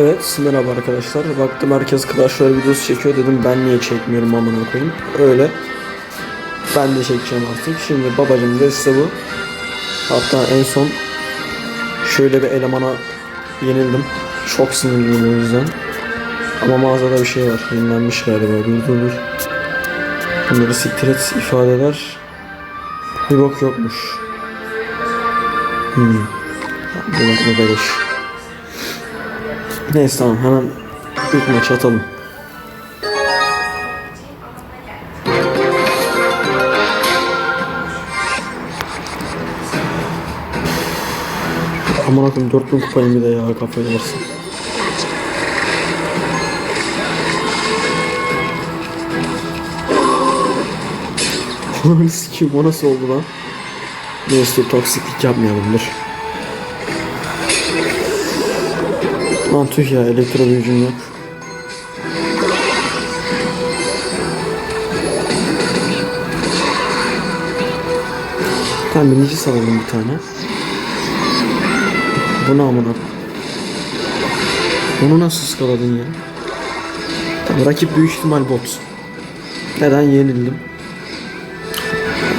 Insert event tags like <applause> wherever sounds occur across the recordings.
Evet merhaba arkadaşlar. Baktım herkes Clash Royale videosu çekiyor dedim ben niye çekmiyorum amına koyayım. Öyle. Ben de çekeceğim artık. Şimdi babacım da size bu. Hatta en son şöyle bir elemana yenildim. Çok sinirliyim o yüzden. Ama mağazada bir şey var. Yenilenmiş galiba. Dur dur dur. Bunları siktir et ifadeler. Bir bok yokmuş. Hmm. Bu bakma beleş. Neyse tamam hemen ilk maçı atalım. Aman akım 4000 kupayım bir de ya kafayı yersin. <laughs> Ananı sikiyim nasıl oldu lan? Neyse toksiklik yapmayalım dur. Lan tüh ya elektro büyücüm yok. Tamam binici salalım bir tane. Bu ne amına? Onu nasıl skaladın ya? Tamam, rakip büyük ihtimal bot. Neden yenildim?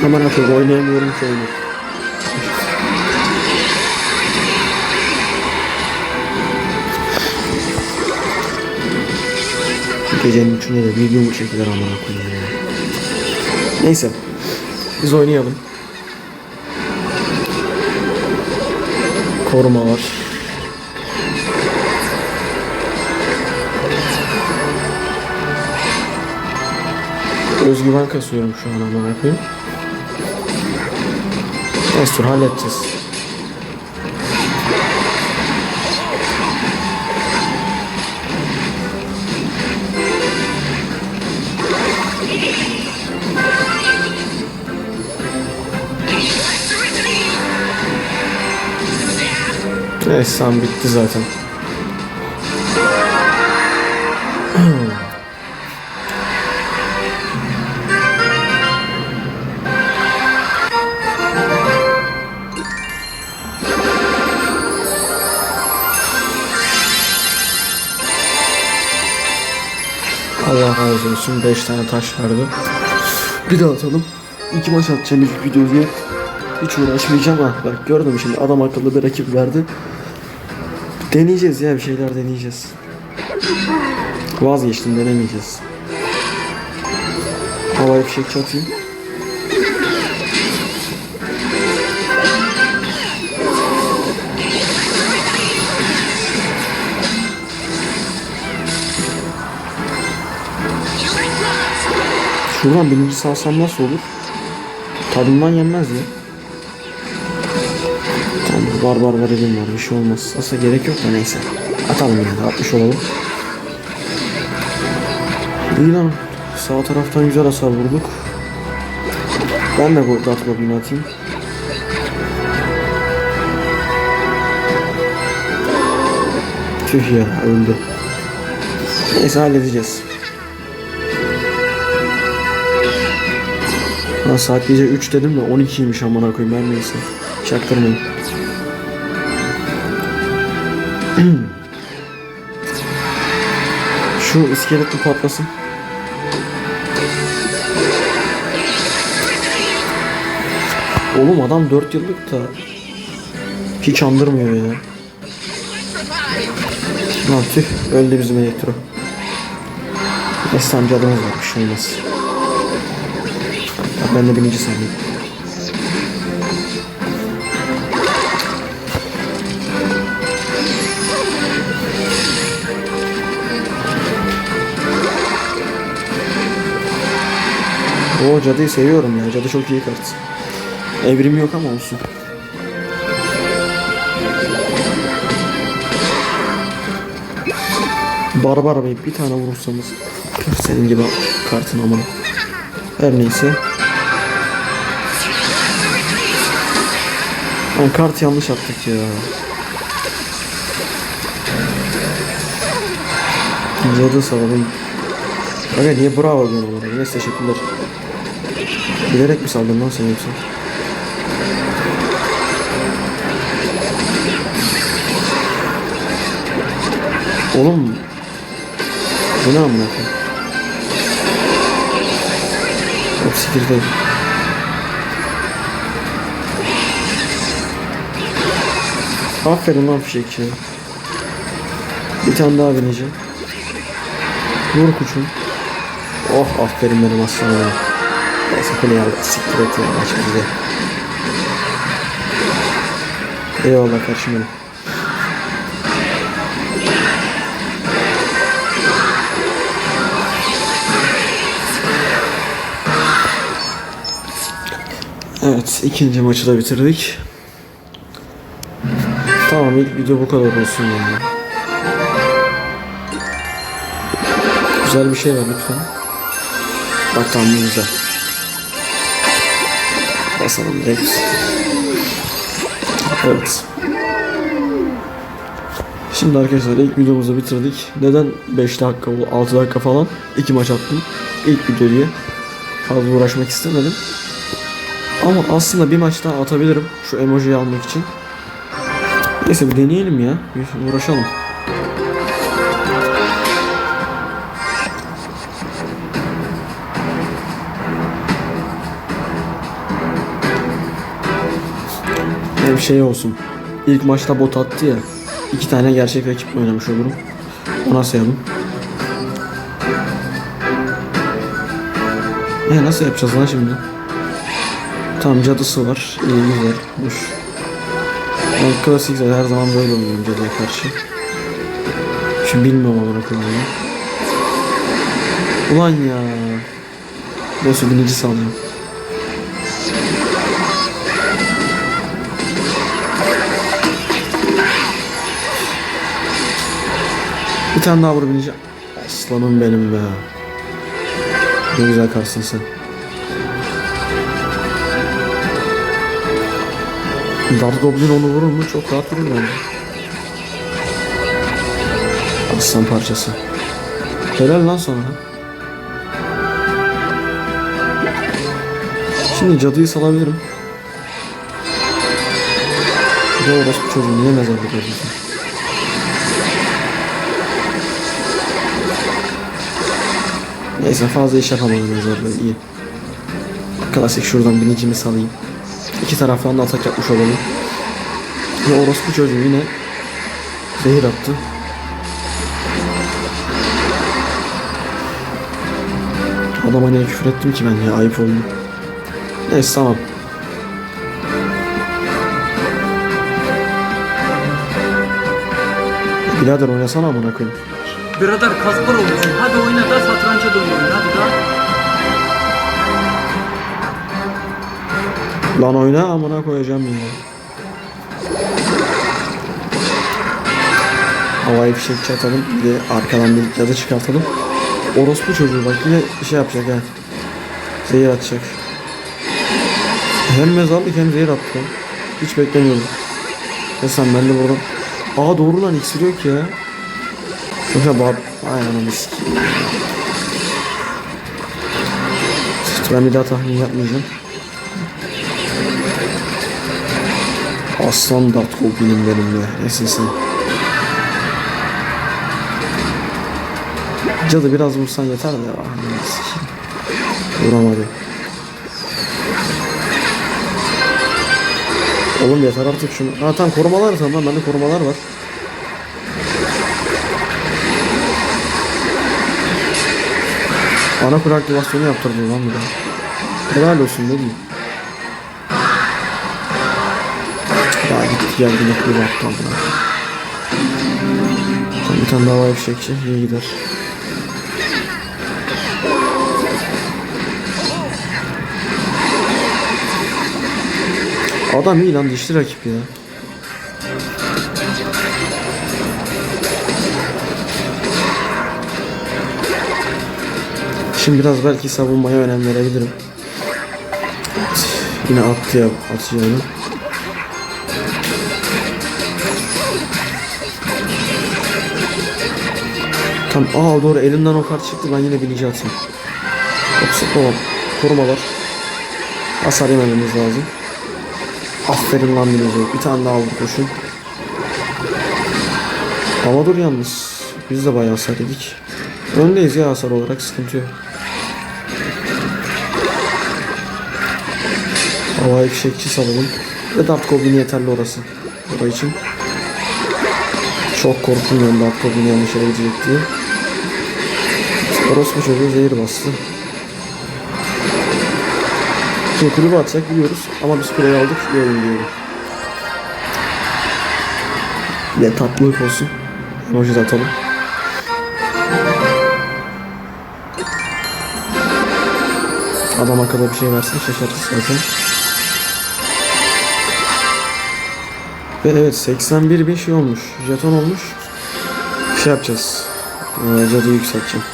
Hemen artık oynayamıyorum ki oyunu. Gecenin üçünde de bir yumruk çekilir amına koyayım ya. Neyse. Biz oynayalım. Koruma var. Özgüven kasıyorum şu an amına koyayım. Neyse halledeceğiz. Neyse bitti zaten. Razı olsun 5 tane taş verdi. Bir daha atalım. İki maç atacağım ilk video diye. Hiç uğraşmayacağım ha. Bak gördüm şimdi adam akıllı bir rakip verdi. Deneyeceğiz ya bir şeyler deneyeceğiz. Vazgeçtim denemeyeceğiz. Havaya fişek atayım. Şuradan birinci salsam nasıl olur? Tadından yenmez ya. Tamam var var var elim var bir şey olmaz. Aslında gerek yok da neyse. Atalım yani 60 olalım. İyi lan. Sağ taraftan güzel hasar vurduk. Ben de bu dart goblini atayım. Tüh ya öldü. Neyse halledeceğiz. Lan saat gece 3 dedim de 12'ymiş amına koyayım ben neyse. Çaktırmayın. <clears throat> Şu iskelet patlasın. Oğlum adam 4 yıllık da hiç andırmıyor ya. Lan tüh öldü bizim elektro. Neyse amca adamız var bir şey olmaz. Ben de birinci saniye. O cadıyı seviyorum ya. Cadı çok iyi kart. Evrim yok ama olsun. Barbar Bey bir tane vurursanız senin gibi kartın amına. Her neyse. Lan kart yanlış attık ya. Cadı salalım. Aga niye bravo diyorsun onlara? Neyse teşekkürler. Bilerek mi saldın lan sen yoksa? Oğlum. Bu ne amına koyayım? Hop Aferin lan fişekçi. Bir tane daha bineceğim. Vur kuçum. Oh aferin benim aslanıma. Neyse bu ne ya siktir et ya maç bizde. Eyvallah kardeşim benim. Evet ikinci maçı da bitirdik. Tamam ilk video bu kadar olsun yani. Güzel bir şey var lütfen. Bak tamam bu güzel. Basalım direkt. Evet. Şimdi arkadaşlar ilk videomuzu bitirdik. Neden 5 dakika, 6 dakika falan? 2 maç attım. İlk video diye. Fazla uğraşmak istemedim. Ama aslında bir maç daha atabilirim. Şu emojiyi almak için. Neyse bir deneyelim ya. Bir uğraşalım. Hem şey olsun. İlk maçta bot attı ya. İki tane gerçek rakip oynamış olurum. Ona sayalım. E nasıl yapacağız lan şimdi? Tamam cadısı var. İyi güzel. Hoş. Ben klasik zaten her zaman böyle oynuyorum cadıya karşı. Şimdi bilmiyorum olarak oynuyorum. Ulan ya. Neyse birinci sallayayım. Bir tane daha vurabileceğim. Aslanım benim be. Ne güzel karsın sen. Dark Goblin onu vurur mu? Çok rahat vurur bence. Aslan parçası. Helal lan sonra. Şimdi cadıyı salabilirim. Bir de orospu çocuğu niye mezarlık yapıyorsun? Neyse fazla iş yapamadım mezarlığı iyi. Klasik şuradan binicimi salayım. İki taraftan da atak yapmış olalım. Ve orospu çocuğu yine zehir attı. Adama niye küfür ettim ki ben ya ayıp oldu. Neyse tamam. Birader oynasana amına koyayım. Birader Kaspar olmuşsun. Hadi oyna da satranca dönüyorum. Hadi da. Lan oyna amına koyacağım ya. Havai fişek atalım. Bir de arkadan bir cadı çıkartalım. Orospu çocuğu bak yine şey yapacak ha. Zehir atacak. Hem mezarlık hem zehir attı. Hiç beklemiyordum. Ya sen ben de buradan. Aa doğru lan iksir yok ya. Yoksa bab... Ay ananı sikeyim. Ben bir daha tahmin yapmayacağım. Aslan Dart Goblin'im benim be. Nesin sen? Cadı biraz vursan yeter de sikeyim. Vuramadı. Oğlum yeter artık şunu. Ha tamam korumalar tamam bende korumalar var. Ana kule aktivasyonu yaptırdı lan bir de. Helal olsun ne diyeyim. Ya gitti geldi ne kule attı amına. Tamam, bir tane daha var fişekçi iyi gider. Adam iyi lan dişli rakip ya. Şimdi biraz belki savunmaya önem verebilirim. Yine attı ya atacağını. Tam aa doğru elimden o kart çıktı ben yine bilici atayım. Hopsi tamam. Korumalar. Hasar yemememiz lazım. Aferin lan bilici. Bir tane daha vur koşun. Ama dur yalnız. Biz de bayağı hasar yedik. Öndeyiz ya hasar olarak sıkıntı yok. Havai fişekçi salalım. Ve Dart Goblin yeterli orası. Orası için. Çok korktum ben Dart Goblin yanlış yere gidecek diye. Orospu çocuğu zehir bastı. Şimdi kulübe atacak biliyoruz ama biz kuleyi aldık oyun diyorum. Bir de tatlılık olsun. Emoji de atalım. Adam akıllı bir şey versin şaşırtır zaten. Ve evet 81 bin şey olmuş. Jeton olmuş. Şey yapacağız. Ee, cadı yükselteceğim.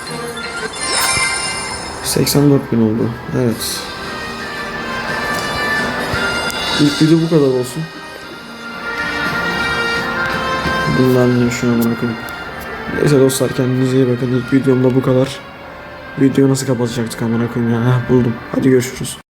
84 bin oldu. Evet. İlk video bu kadar olsun. Bunlar ne şu an bakın. Neyse dostlar kendinize iyi bakın. İlk videomda bu kadar. Videoyu nasıl kapatacaktık amına koyayım ya. Heh, buldum. Hadi görüşürüz.